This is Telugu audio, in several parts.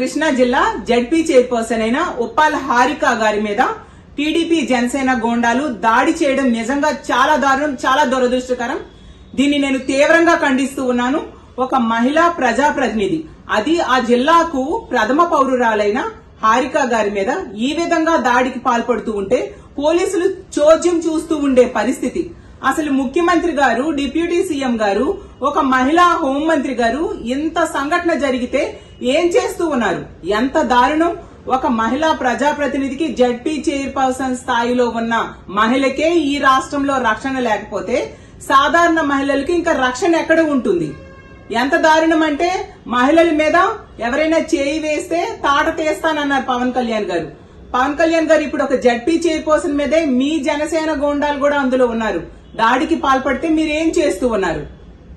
కృష్ణా జిల్లా జడ్పీ చైర్పర్సన్ అయిన ఉప్పాల్ హారిక గారి మీద టీడీపీ జనసేన గోండాలు దాడి చేయడం నిజంగా చాలా దారుణం చాలా దురదృష్టకరం. దీన్ని నేను తీవ్రంగా ఖండిస్తూ ఉన్నాను. ఒక మహిళా ప్రజాప్రతినిధి అది ఆ జిల్లాకు ప్రథమ పౌరురాలైన హారిక గారి మీద ఈ విధంగా దాడికి పాల్పడుతూ ఉంటే పోలీసులు చోద్యం చూస్తూ ఉండే పరిస్థితి. అసలు ముఖ్యమంత్రి గారు డిప్యూటీ సీఎం గారు ఒక మహిళా హోంమంత్రి గారు ఇంత సంఘటన జరిగితే ఏం చేస్తూ ఉన్నారు? ఎంత దారుణం? ఒక మహిళా ప్రజాప్రతినిధికి జడ్పీ చైర్పర్సన్ స్థాయిలో ఉన్న మహిళకే ఈ రాష్ట్రంలో రక్షణ లేకపోతే సాధారణ మహిళలకి ఇంకా రక్షణ ఎక్కడ ఉంటుంది? ఎంత దారుణం అంటే మహిళల మీద ఎవరైనా చేయి వేస్తే తాట తీస్తానన్నారు పవన్ కళ్యాణ్ గారు. పవన్ కళ్యాణ్ గారు ఇప్పుడు ఒక జడ్పీ చైర్పర్సన్ మీదే మీ జనసేన గోండాలు కూడా అందులో ఉన్నారు. దాడికి పాల్పడితే మీరు ఏం చేస్తూ ఉన్నారు?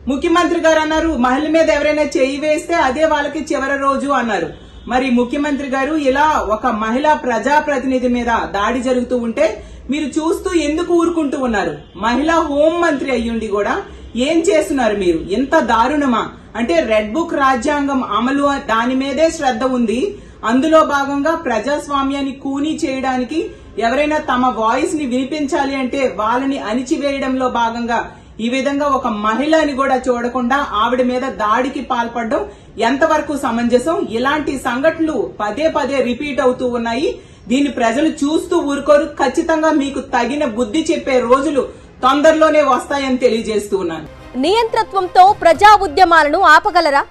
ముఖ్యమంత్రి గారు అన్నారు మహిళ మీద ఎవరైనా చేయి వేస్తే అదే వాళ్ళకి చివరి రోజు అన్నారు. మరి ముఖ్యమంత్రి గారు ఇలా ఒక మహిళా ప్రజాప్రతినిధి మీద దాడి జరుగుతూ ఉంటే మీరు చూస్తూ ఎందుకు ఊరుకుంటూ ఉన్నారు? మహిళా హోం మంత్రి అయ్యుండి కూడా ఏం చేస్తున్నారు మీరు? ఎంత దారుణమా? అంటే రెడ్ బుక్ రాజ్యాంగం అమలు దాని మీదే శ్రద్ధ ఉంది. అందులో భాగంగా ప్రజాస్వామ్యాన్ని కూనీ చేయడానికి ఎవరైనా తమ వాయిస్ని వినిపించాలి అంటే వాళ్ళని అణిచివేయడంలో భాగంగా ఈ విధంగా ఒక మహిళని కూడా చూడకుండా ఆవిడ మీద దాడికి పాల్పడడం ఎంతవరకు సమంజసం? ఇలాంటి సంఘటనలు పదే పదే రిపీట్ అవుతూ ఉన్నాయి. దీన్ని ప్రజలు చూస్తూ ఊరుకోరు. ఖచ్చితంగా మీకు తగిన బుద్ధి చెప్పే రోజులు తొందరలోనే వస్తాయని తెలియజేస్తూ ఉన్నాను. నియంత్రత్వంతో ప్రజా ఉద్యమాలను ఆపగలరా?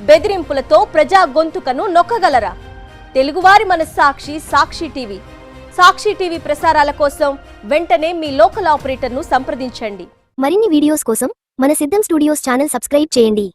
బెదిరింపులతో ప్రజా గొంతుకను నొక్కగలరా? తెలుగువారి మనస్సాక్షి సాక్షి టీవీ. సాక్షి టీవీ ప్రసారాల కోసం వెంటనే మీ లోకల్ ఆపరేటర్ను సంప్రదించండి. మరిన్ని వీడియోస్ కోసం మన సిద్ధం స్టూడియోస్ ఛానల్ సబ్స్క్రైబ్ చేయండి.